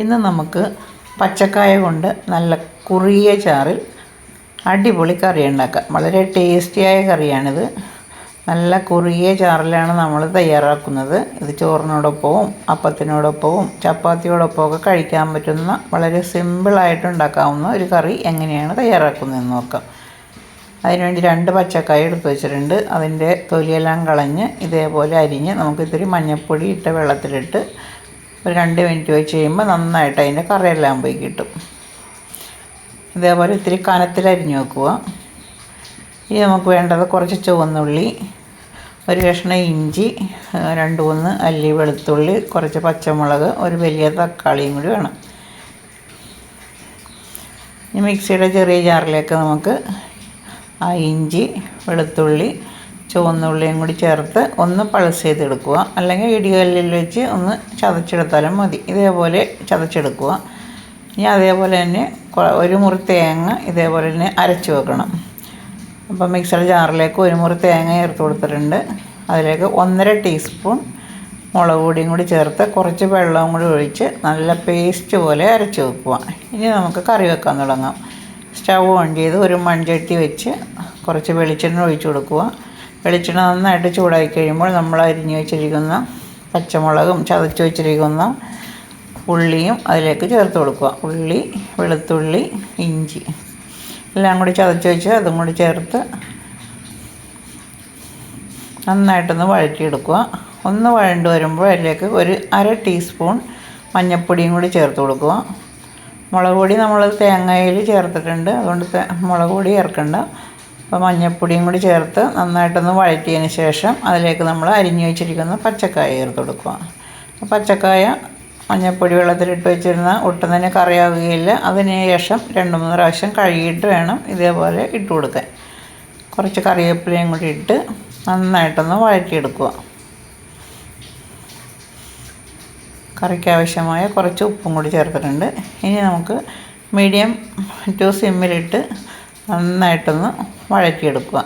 ഇന്ന് നമുക്ക് പച്ചക്കായ കൊണ്ട് നല്ല കുറിയ ചാറിൽ അടിപൊളി കറി ഉണ്ടാക്കാം. വളരെ ടേസ്റ്റിയായ കറിയാണിത്. നല്ല കുറിയ ചാറിലാണ് നമ്മൾ തയ്യാറാക്കുന്നത്. ഇത് ചോറിനോടൊപ്പവും അപ്പത്തിനോടൊപ്പവും ചപ്പാത്തിയോടൊപ്പമൊക്കെ കഴിക്കാൻ പറ്റുന്ന വളരെ സിമ്പിളായിട്ട് ഉണ്ടാക്കാവുന്ന ഒരു കറി എങ്ങനെയാണ് തയ്യാറാക്കുന്നതെന്ന് നോക്കാം. അതിനുവേണ്ടി രണ്ട് പച്ചക്കായ എടുത്ത് വെച്ചിട്ടുണ്ട്. അതിന്റെ തൊലിയെല്ലാം കളഞ്ഞ് ഇതേപോലെ അരിഞ്ഞ് നമുക്ക് ഇത്തിരി മഞ്ഞൾപ്പൊടി ഇട്ട വെള്ളത്തിലിട്ട് ഒരു രണ്ട് മിനിറ്റ് വെച്ച് കഴിയുമ്പോൾ നന്നായിട്ട് അതിന്റെ കറിയെല്ലാം പോയി കിട്ടും. ഇതേപോലെ ഇത്തിരി കനത്തിൽ അരിഞ്ഞ് വെക്കുക. ഇനി നമുക്ക് വേണ്ടത് കുറച്ച് ചുവന്നുള്ളി ഒരു കഷ്ണം ഇഞ്ചി രണ്ട് മൂന്ന് അല്ലി വെളുത്തുള്ളി കുറച്ച് പച്ചമുളക് ഒരു വലിയ തക്കാളിയും കൂടി വേണം. ഇനി മിക്സിയുടെ ചെറിയ ജാറിലേക്ക് നമുക്ക് ആ ഇഞ്ചി വെളുത്തുള്ളി ചുവന്നുള്ളിയും കൂടി ചേർത്ത് ഒന്ന് പൾസ് ചെയ്തെടുക്കുക. അല്ലെങ്കിൽ ഇടികല്ലിൽ വെച്ച് ഒന്ന് ചതച്ചെടുത്താലും മതി. ഇതേപോലെ ചതച്ചെടുക്കുക. ഇനി അതേപോലെ തന്നെ ഒരു മുറി തേങ്ങ ഇതേപോലെ തന്നെ അരച്ച് വെക്കണം. അപ്പോൾ മിക്സർ ജാറിലേക്ക് ഒരു മുറി തേങ്ങ ചേർത്ത് കൊടുത്തിട്ടുണ്ട്. അതിലേക്ക് ഒന്നര ടീസ്പൂൺ മുളക് പൊടിയും കൂടി ചേർത്ത് കുറച്ച് വെള്ളവും കൂടി ഒഴിച്ച് നല്ല പേസ്റ്റ് പോലെ അരച്ച് വെക്കുക. ഇനി നമുക്ക് കറി വെക്കാൻ തുടങ്ങാം. സ്റ്റൗ ഓൺ ചെയ്ത് ഒരു മൺചട്ടി വെച്ച് കുറച്ച് വെളിച്ചെണ്ണ ഒഴിച്ച് കൊടുക്കുക. വെളിച്ചെണ്ണ നന്നായിട്ട് ചൂടായി കഴിയുമ്പോൾ നമ്മൾ അരിഞ്ഞു വെച്ചിരിക്കുന്ന പച്ചമുളകും ചതച്ച് വെച്ചിരിക്കുന്ന ഉള്ളിയും അതിലേക്ക് ചേർത്ത് കൊടുക്കുക. ഉള്ളി വെളുത്തുള്ളി ഇഞ്ചി എല്ലാം കൂടി ചതച്ച് വെച്ച് അതും കൂടി ചേർത്ത് നന്നായിട്ടൊന്ന് വഴറ്റിയെടുക്കുക. ഒന്ന് വഴണ്ട് വരുമ്പോൾ അതിലേക്ക് ഒരു അര ടീസ്പൂൺ മഞ്ഞൾപ്പൊടിയും കൂടി ചേർത്ത് കൊടുക്കുക. മുളക് പൊടി നമ്മൾ തേങ്ങയിൽ ചേർത്തിട്ടുണ്ട്. അതുകൊണ്ട് മുളക് പൊടി ചേർക്കണ്ട. അപ്പോൾ മഞ്ഞൾപ്പൊടിയും കൂടി ചേർത്ത് നന്നായിട്ടൊന്ന് വഴറ്റിയതിന് ശേഷം അതിലേക്ക് നമ്മൾ അരിഞ്ഞു വെച്ചിരിക്കുന്ന പച്ചക്കായ ചേർത്ത് കൊടുക്കുക. പച്ചക്കായ മഞ്ഞൾപ്പൊടി വെള്ളത്തിലിട്ട് വെച്ചിരുന്ന ഒട്ടും തന്നെ കറിയാവുകയില്ല. അതിന് ശേഷം രണ്ട് മൂന്ന് പ്രാവശ്യം കഴുകിയിട്ട് വേണം ഇതേപോലെ ഇട്ട് കൊടുക്കാൻ. കുറച്ച് കറിവേപ്പിലയും കൂടി ഇട്ട് നന്നായിട്ടൊന്ന് വഴറ്റിയെടുക്കുക. കറിക്ക് ആവശ്യമായ കുറച്ച് ഉപ്പും കൂടി ചേർത്തിട്ടുണ്ട്. ഇനി നമുക്ക് മീഡിയം ടു സിമ്മിലിട്ട് നന്നായിട്ടൊന്ന് വഴറ്റിയെടുക്കുക.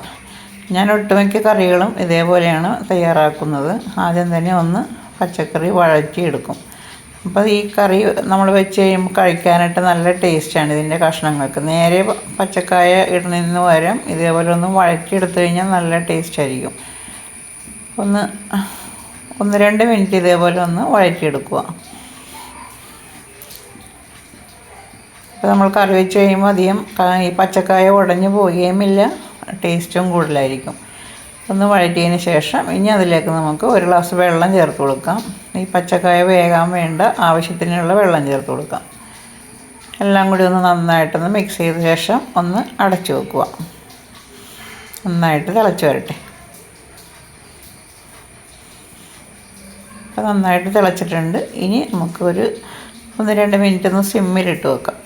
ഞാൻ ഒട്ടുമിക്ക കറികളും ഇതേപോലെയാണ് തയ്യാറാക്കുന്നത്. ആദ്യം തന്നെ ഒന്ന് പച്ചക്കറി വഴറ്റിയെടുക്കും. അപ്പോൾ ഈ കറി നമ്മൾ വെച്ച് കഴിയുമ്പോൾ കഴിക്കാനായിട്ട് നല്ല ടേസ്റ്റാണ് ഇതിന്റെ കഷ്ണങ്ങൾക്ക്. നേരെ പച്ചക്കായ ഇടുന്നതിന് പകരം ഇതേപോലെ ഒന്ന് വഴറ്റിയെടുത്തു കഴിഞ്ഞാൽ നല്ല ടേസ്റ്റ് ആയിരിക്കും. ഒന്ന് ഒന്ന് രണ്ട് മിനിറ്റ് ഇതേപോലെ ഒന്ന് വഴറ്റിയെടുക്കുക. അപ്പോൾ നമ്മൾ കറി വെച്ച് കഴിയുമ്പോൾ അധികം ഈ പച്ചക്കായ ഉടഞ്ഞു പോവുകയുമില്ല ടേസ്റ്റും കൂടുതലായിരിക്കും. ഒന്ന് വഴറ്റിയതിന് ശേഷം ഇനി അതിലേക്ക് നമുക്ക് ഒരു ഗ്ലാസ് വെള്ളം ചേർത്ത് കൊടുക്കാം. ഈ പച്ചക്കായ വേകാൻ വേണ്ട ആവശ്യത്തിനുള്ള വെള്ളം ചേർത്ത് കൊടുക്കാം. എല്ലാം കൂടി ഒന്ന് നന്നായിട്ടൊന്ന് മിക്സ് ചെയ്ത ശേഷം ഒന്ന് അടച്ചു വെക്കുക. നന്നായിട്ട് തിളച്ച് വരട്ടെ. അപ്പോൾ നന്നായിട്ട് തിളച്ചിട്ടുണ്ട്. ഇനി നമുക്കൊരു ഒന്ന് രണ്ട് മിനിറ്റ് ഒന്ന് സിമ്മിലിട്ട് വെക്കാം.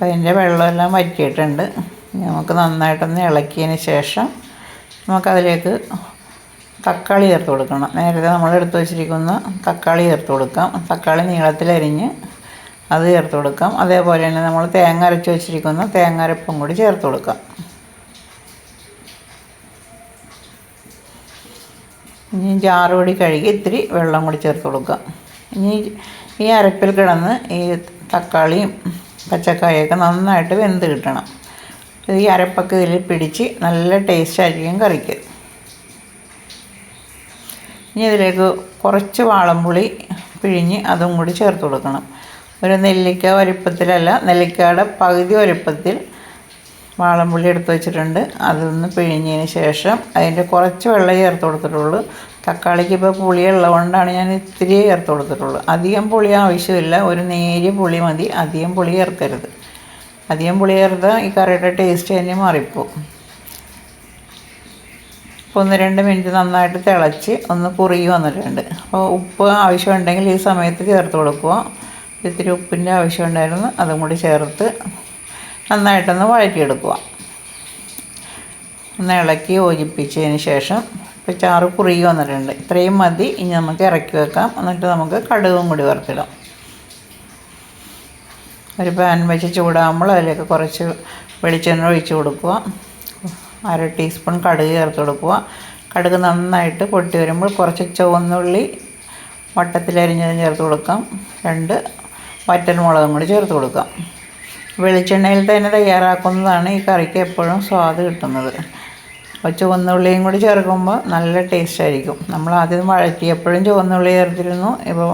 അപ്പോൾ അതിന്റെ വെള്ളമെല്ലാം വറ്റിയിട്ടുണ്ട്. നമുക്ക് നന്നായിട്ടൊന്ന് ഇളക്കിയതിന് ശേഷം നമുക്കതിലേക്ക് തക്കാളി ചേർത്ത് കൊടുക്കണം. നേരത്തെ നമ്മൾ എടുത്ത് വെച്ചിരിക്കുന്ന തക്കാളി ചേർത്ത് കൊടുക്കാം. തക്കാളി നീളത്തിലരിഞ്ഞ് അത് ചേർത്ത് കൊടുക്കാം. അതേപോലെ തന്നെ നമ്മൾ തേങ്ങ അരച്ച് വെച്ചിരിക്കുന്ന തേങ്ങ അരപ്പും കൂടി ചേർത്ത് കൊടുക്കാം. ഇനി ജാറ് കൂടി കഴുകി ഇത്തിരി വെള്ളം കൂടി ചേർത്ത് കൊടുക്കാം. ഇനി ഈ അരപ്പിൽ കിടന്ന് ഈ തക്കാളിയും പച്ചക്കായൊക്കെ നന്നായിട്ട് വെന്ത് കിട്ടണം. ഈ അരപ്പൊക്കെ ഇതിൽ പിടിച്ച് നല്ല ടേസ്റ്റ് ആയിരിക്കും കറിക്ക്. ഇനി ഇതിലേക്ക് കുറച്ച് വാളംപുളി പിഴിഞ്ഞ് അതും കൂടി ചേർത്ത് കൊടുക്കണം. ഒരു നെല്ലിക്ക വലിപ്പത്തിലല്ല നെല്ലിക്കയുടെ പകുതി വലിപ്പത്തിൽ വാളംപുള്ളി എടുത്ത് വെച്ചിട്ടുണ്ട്. അതൊന്ന് പിഴിഞ്ഞതിന് ശേഷം അതിന്റെ കുറച്ച് വെള്ളം ചേർത്ത് കൊടുത്തിട്ടുള്ളൂ. തക്കാളിക്ക് ഇപ്പോൾ പുളിയുള്ളതുകൊണ്ടാണ് ഞാൻ ഇത്തിരി ചേർത്ത് കൊടുത്തിട്ടുള്ളൂ അധികം പുളി ആവശ്യമില്ല. ഒരു നേരിയ പുളി മതി. അധികം പുളി ചേർക്കരുത്. അധികം പുളി ചേർത്താൽ ഈ കറിയുടെ ടേസ്റ്റ് തന്നെ മാറിപ്പോവും. ഇപ്പോൾ ഒന്ന് രണ്ട് മിനിറ്റ് നന്നായിട്ട് തിളച്ച് ഒന്ന് കുറുകി വന്നിട്ടുണ്ട്. അപ്പോൾ ഉപ്പ് ആവശ്യമുണ്ടെങ്കിൽ ഈ സമയത്ത് ചേർത്ത് കൊടുക്കുക. ഇത്തിരി ഉപ്പിന്റെ ആവശ്യമുണ്ടായിരുന്നു. അതും കൂടി ചേർത്ത് നന്നായിട്ടൊന്ന് വഴറ്റിയെടുക്കുക. ഒന്ന് ഇളക്കി യോജിപ്പിച്ചതിന് ശേഷം ഇപ്പോൾ ചാറ് കുറുകി വന്നിട്ടുണ്ട്. ഇത്രയും മതി. ഇനി നമുക്ക് ഇറക്കി വെക്കാം. എന്നിട്ട് നമുക്ക് കടുകും കൂടി വറുത്തിടാം. ഒരു പാൻ വെച്ച് ചൂടാകുമ്പോൾ അതിലേക്ക് കുറച്ച് വെളിച്ചെണ്ണ ഒഴിച്ച് കൊടുക്കുക. അര ടീസ്പൂൺ കടുക് ചേർത്ത് കൊടുക്കുക. കടുക് നന്നായിട്ട് പൊട്ടി വരുമ്പോൾ കുറച്ച് ചുവന്നുള്ളി വട്ടത്തിലരിഞ്ഞതും ചേർത്ത് കൊടുക്കാം. രണ്ട് വറ്റൽമുളകും കൂടി ചേർത്ത് കൊടുക്കാം. വെളിച്ചെണ്ണയിൽ തന്നെ തയ്യാറാക്കുന്നതാണ് ഈ കറിക്ക് എപ്പോഴും സ്വാദ് കിട്ടുന്നത്. ചുവന്നുള്ളിയും കൂടി ചേർക്കുമ്പോൾ നല്ല ടേസ്റ്റ് ആയിരിക്കും. നമ്മൾ ആദ്യം വഴറ്റിയപ്പോഴും ചുവന്നുള്ളി ചേർത്തിരുന്നു. ഇപ്പോൾ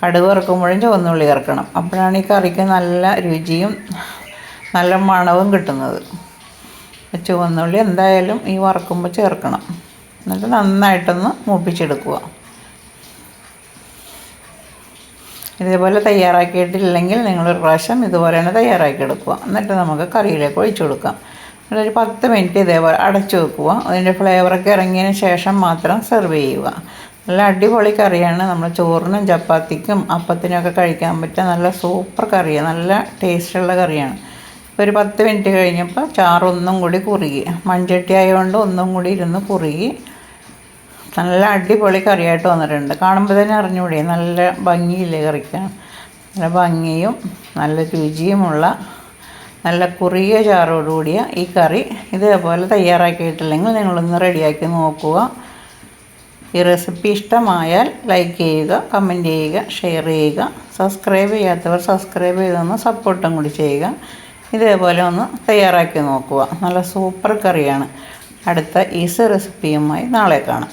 കടുക് വറുക്കുമ്പോഴും ചുവന്നുള്ളി ചേർക്കണം. അപ്പോഴാണ് ഈ കറിക്ക് നല്ല രുചിയും നല്ല മണവും കിട്ടുന്നത്. ചുവന്നുള്ളി എന്തായാലും ഈ വറക്കുമ്പോൾ ചേർക്കണം. എന്നിട്ട് നന്നായിട്ടൊന്ന് മൂപ്പിച്ചെടുക്കുക. ഇതേപോലെ തയ്യാറാക്കിയിട്ടില്ലെങ്കിൽ നിങ്ങളൊരു പ്രാവശ്യം ഇതുപോലെ തന്നെ തയ്യാറാക്കിയെടുക്കുക. എന്നിട്ട് നമുക്ക് കറിയിലേക്ക് ഒഴിച്ചു കൊടുക്കാം. ഒരു പത്ത് മിനിറ്റ് ഇതേപോലെ അടച്ചു വെക്കുക. അതിന്റെ ഫ്ലേവറൊക്കെ ഇറങ്ങിയതിന് ശേഷം മാത്രം സെർവ് ചെയ്യുക. നല്ല അടിപൊളി കറിയാണ്. നമ്മൾ ചോറിനും ചപ്പാത്തിക്കും അപ്പത്തിനൊക്കെ കഴിക്കാൻ പറ്റിയ നല്ല സൂപ്പർ കറിയാണ് നല്ല ടേസ്റ്റുള്ള കറിയാണ്. ഒരു പത്ത് മിനിറ്റ് കഴിഞ്ഞപ്പോൾ ചാറൊന്നും കൂടി കുറുകി. മൺചട്ടി ആയതുകൊണ്ട് ഒന്നും കൂടി ഇരുന്ന് കുറുകി. നല്ല അടിപൊളി കറിയായിട്ട് വന്നിട്ടുണ്ട്. കാണുമ്പോൾ തന്നെ അറിഞ്ഞുകൂടി നല്ല ഭംഗിയില്ലേ കറിക്കാൻ നല്ല ഭംഗിയും നല്ല രുചിയുമുള്ള നല്ല കുറിയ ചാറോടുകൂടിയ ഈ കറി ഇതേപോലെ തയ്യാറാക്കിയിട്ടില്ലെങ്കിൽ നിങ്ങളൊന്ന് റെഡിയാക്കി നോക്കുക. ഈ റെസിപ്പി ഇഷ്ടമായാൽ ലൈക്ക് ചെയ്യുക കമന്റ് ചെയ്യുക ഷെയർ ചെയ്യുക. സബ്സ്ക്രൈബ് ചെയ്യാത്തവർ സബ്സ്ക്രൈബ് ചെയ്തൊന്ന് സപ്പോർട്ടും കൂടി ചെയ്യുക. ഇതേപോലെ ഒന്ന് തയ്യാറാക്കി നോക്കുക. നല്ല സൂപ്പർ കറിയാണ്. അടുത്ത ഈസി റെസിപ്പിയുമായി നാളെ കാണാം.